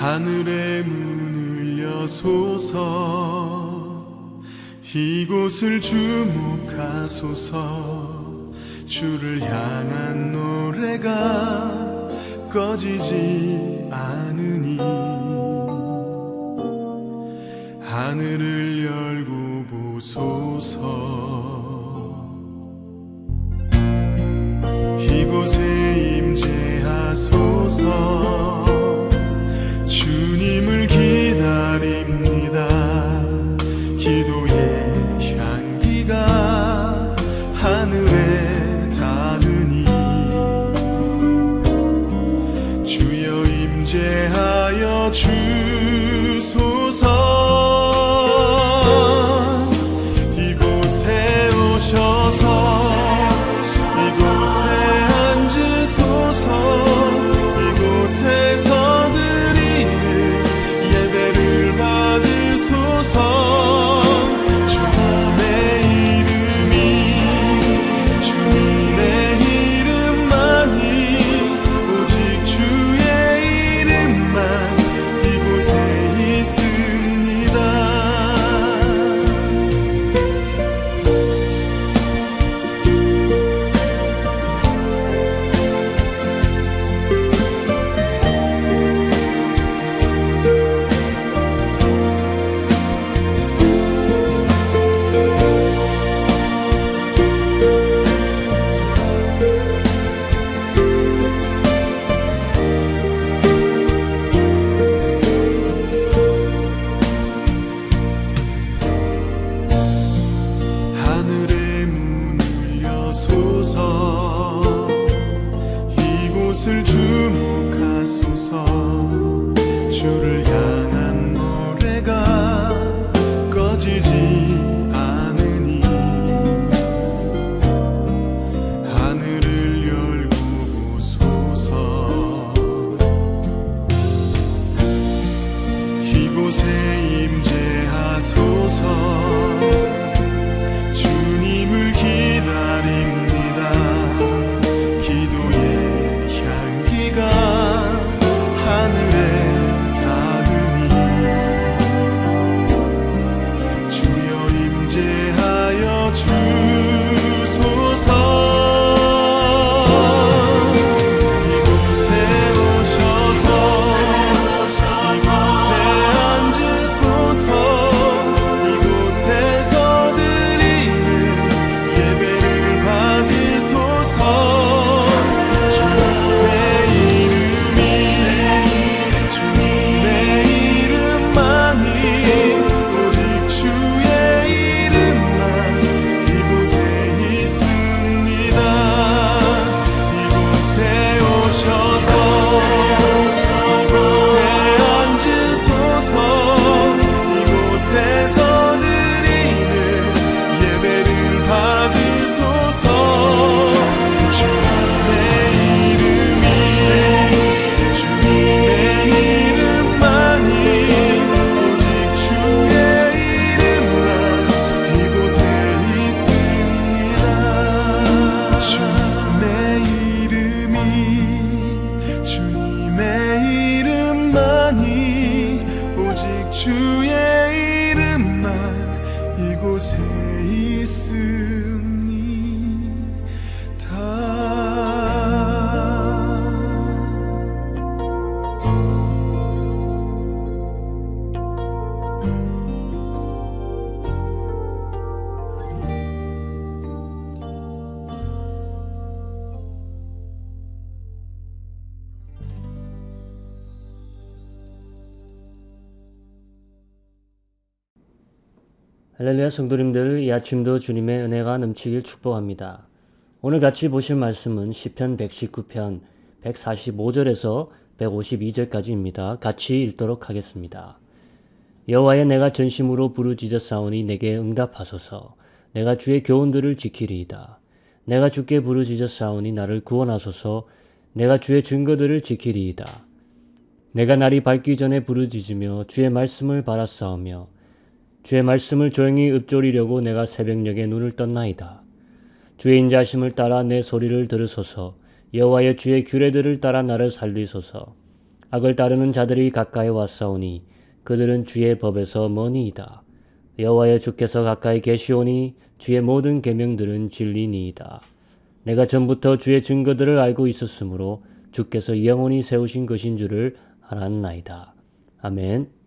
하늘의 문을 여소서 이곳을 주목하소서. 주를 향한 노래가 꺼지지 않으니 하늘을 열고 보소서 주목하소서 할렐루야 성도님들 이 아침도 주님의 은혜가 넘치길 축복합니다. 오늘 같이 보실 말씀은 시편 119편 145절에서 152절까지입니다. 같이 읽도록 하겠습니다. 여호와여 내가 전심으로 부르짖어 싸우니 내게 응답하소서. 내가 주의 교훈들을 지키리이다. 내가 주께 부르짖어 싸우니 나를 구원하소서. 내가 주의 증거들을 지키리이다. 내가 날이 밝기 전에 부르짖으며 주의 말씀을 바라싸우며 주의 말씀을 조용히 읊조리려고 내가 새벽녘에 눈을 떴나이다. 주의 인자심을 따라 내 소리를 들으소서 여호와의 주의 규례들을 따라 나를 살리소서 악을 따르는 자들이 가까이 왔사오니 그들은 주의 법에서 머니이다. 여호와의 주께서 가까이 계시오니 주의 모든 계명들은 진리니이다. 내가 전부터 주의 증거들을 알고 있었으므로 주께서 영원히 세우신 것인 줄을 알았나이다. 아멘.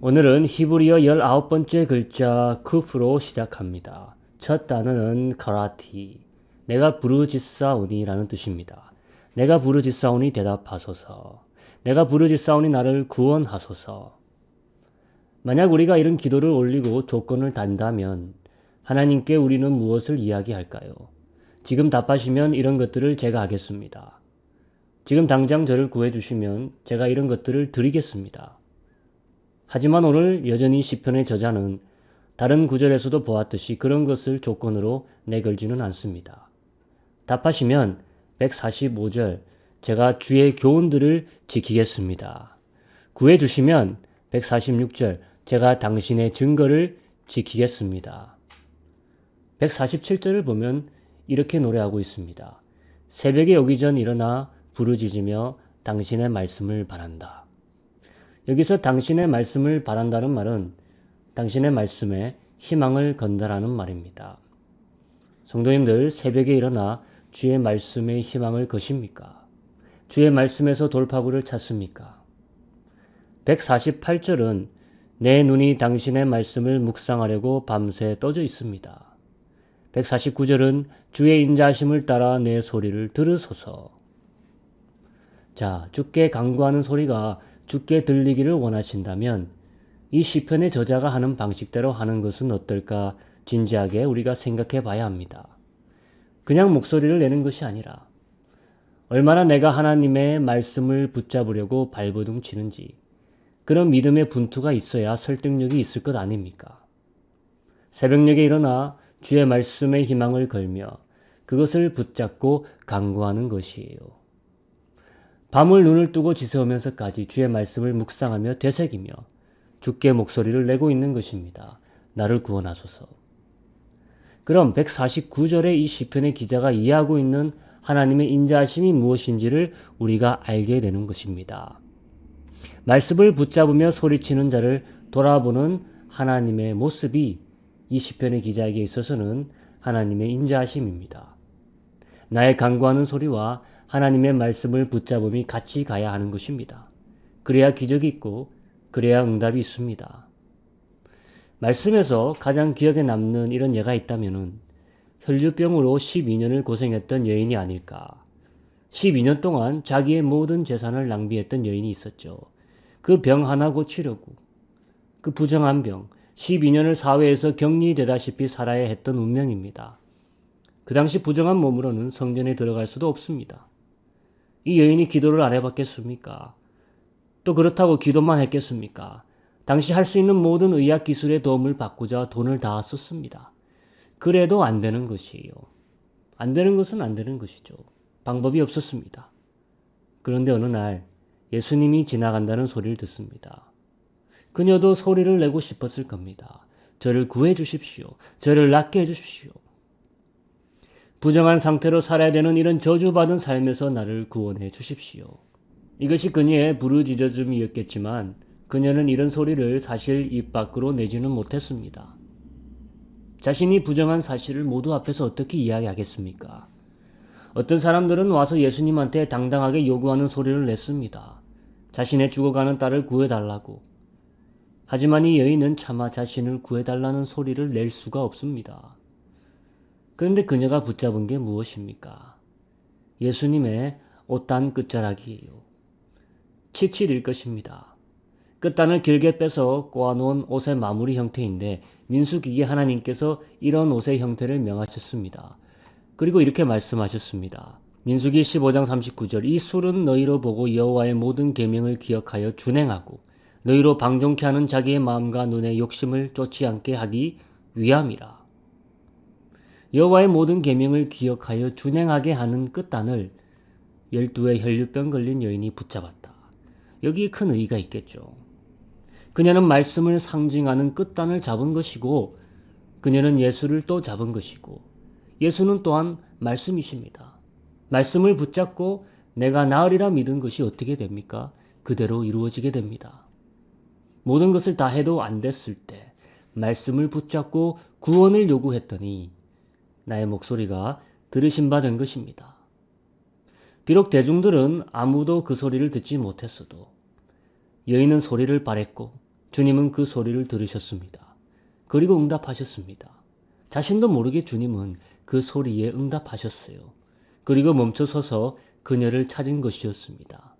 오늘은 히브리어 19번째 글자 쿠프로 시작합니다. 첫 단어는 카라티. 내가 부르짖사오니라는 뜻입니다. 내가 부르짖사오니 대답하소서. 내가 부르짖사오니 나를 구원하소서. 만약 우리가 이런 기도를 올리고 조건을 단다면 하나님께 우리는 무엇을 이야기할까요? 지금 답하시면 이런 것들을 제가 하겠습니다. 지금 당장 저를 구해 주시면 제가 이런 것들을 드리겠습니다. 하지만 오늘 여전히 시편의 저자는 다른 구절에서도 보았듯이 그런 것을 조건으로 내걸지는 않습니다. 답하시면 145절 제가 주의 교훈들을 지키겠습니다. 구해 주시면 146절 제가 당신의 증거를 지키겠습니다. 147절을 보면 이렇게 노래하고 있습니다. 새벽에 오기 전 일어나 부르짖으며 당신의 말씀을 바란다. 여기서 당신의 말씀을 바란다는 말은 당신의 말씀에 희망을 건다라는 말입니다. 성도님들 새벽에 일어나 주의 말씀에 희망을 거십니까? 주의 말씀에서 돌파구를 찾습니까? 148절은 내 눈이 당신의 말씀을 묵상하려고 밤새 떠져 있습니다. 149절은 주의 인자심을 따라 내 소리를 들으소서. 자, 주께 강구하는 소리가 주께 들리기를 원하신다면 이 시편의 저자가 하는 방식대로 하는 것은 어떨까 진지하게 우리가 생각해 봐야 합니다. 그냥 목소리를 내는 것이 아니라 얼마나 내가 하나님의 말씀을 붙잡으려고 발버둥 치는지 그런 믿음의 분투가 있어야 설득력이 있을 것 아닙니까? 새벽녘에 일어나 주의 말씀에 희망을 걸며 그것을 붙잡고 강구하는 것이에요. 밤을 눈을 뜨고 지새우면서까지 주의 말씀을 묵상하며 되새기며 주께 목소리를 내고 있는 것입니다. 나를 구원하소서. 그럼 149절의 이 시편의 기자가 이해하고 있는 하나님의 인자하심이 무엇인지를 우리가 알게 되는 것입니다. 말씀을 붙잡으며 소리치는 자를 돌아보는 하나님의 모습이 이 시편의 기자에게 있어서는 하나님의 인자하심입니다. 나의 강구하는 소리와 하나님의 말씀을 붙잡음이 같이 가야 하는 것입니다. 그래야 기적이 있고 그래야 응답이 있습니다. 말씀에서 가장 기억에 남는 이런 예가 있다면 혈류병으로 12년을 고생했던 여인이 아닐까. 12년 동안 자기의 모든 재산을 낭비했던 여인이 있었죠. 그 병 하나 고치려고 그 부정한 병 12년을 사회에서 격리되다시피 살아야 했던 운명입니다. 그 당시 부정한 몸으로는 성전에 들어갈 수도 없습니다. 이 여인이 기도를 안 해봤겠습니까? 또 그렇다고 기도만 했겠습니까? 당시 할 수 있는 모든 의학 기술의 도움을 받고자 돈을 다 썼습니다. 그래도 안 되는 것이에요. 안 되는 것은 안 되는 것이죠. 방법이 없었습니다. 그런데 어느 날 예수님이 지나간다는 소리를 듣습니다. 그녀도 소리를 내고 싶었을 겁니다. 저를 구해 주십시오. 저를 낫게 해 주십시오. 부정한 상태로 살아야 되는 이런 저주받은 삶에서 나를 구원해 주십시오. 이것이 그녀의 부르짖어짐이었겠지만 그녀는 이런 소리를 사실 입 밖으로 내지는 못했습니다. 자신이 부정한 사실을 모두 앞에서 어떻게 이야기하겠습니까? 어떤 사람들은 와서 예수님한테 당당하게 요구하는 소리를 냈습니다. 자신의 죽어가는 딸을 구해달라고. 하지만 이 여인은 차마 자신을 구해달라는 소리를 낼 수가 없습니다. 그런데 그녀가 붙잡은 게 무엇입니까? 예수님의 옷단 끝자락이에요. 치칠일 것입니다. 끝단을 길게 빼서 꼬아놓은 옷의 마무리 형태인데 민수기에 하나님께서 이런 옷의 형태를 명하셨습니다. 그리고 이렇게 말씀하셨습니다. 민수기 15장 39절 이 술은 너희로 보고 여호와의 모든 계명을 기억하여 준행하고 너희로 방종케 하는 자기의 마음과 눈의 욕심을 쫓지 않게 하기 위함이라. 여호와의 모든 계명을 기억하여 준행하게 하는 끝단을 열두의 혈류병 걸린 여인이 붙잡았다. 여기에 큰 의의가 있겠죠. 그녀는 말씀을 상징하는 끝단을 잡은 것이고 그녀는 예수를 또 잡은 것이고 예수는 또한 말씀이십니다. 말씀을 붙잡고 내가 나으리라 믿은 것이 어떻게 됩니까? 그대로 이루어지게 됩니다. 모든 것을 다 해도 안 됐을 때 말씀을 붙잡고 구원을 요구했더니 나의 목소리가 들으신 바 된 것입니다. 비록 대중들은 아무도 그 소리를 듣지 못했어도 여인은 소리를 바랬고 주님은 그 소리를 들으셨습니다. 그리고 응답하셨습니다. 자신도 모르게 주님은 그 소리에 응답하셨어요. 그리고 멈춰서서 그녀를 찾은 것이었습니다.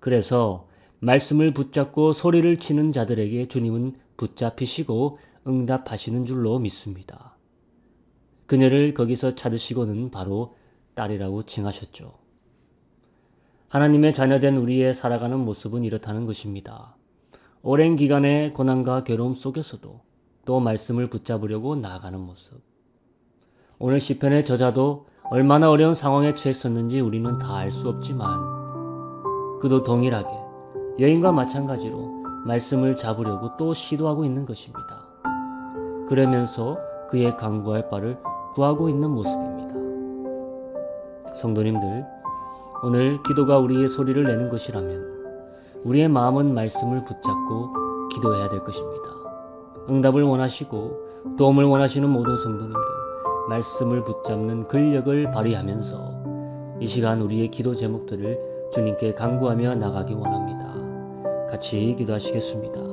그래서 말씀을 붙잡고 소리를 치는 자들에게 주님은 붙잡히시고 응답하시는 줄로 믿습니다. 그녀를 거기서 찾으시고는 바로 딸이라고 칭하셨죠. 하나님의 자녀된 우리의 살아가는 모습은 이렇다는 것입니다. 오랜 기간의 고난과 괴로움 속에서도 또 말씀을 붙잡으려고 나아가는 모습. 오늘 시편의 저자도 얼마나 어려운 상황에 처했었는지 우리는 다 알 수 없지만 그도 동일하게 여인과 마찬가지로 말씀을 잡으려고 또 시도하고 있는 것입니다. 그러면서 그의 강구할 바를 구하고 있는 모습입니다. 성도님들, 오늘 기도가 우리의 소리를 내는 것이라면 우리의 마음은 말씀을 붙잡고 기도해야 될 것입니다. 응답을 원하시고 도움을 원하시는 모든 성도님들, 말씀을 붙잡는 근력을 발휘하면서 이 시간 우리의 기도 제목들을 주님께 간구하며 나가기 원합니다. 같이 기도하시겠습니다.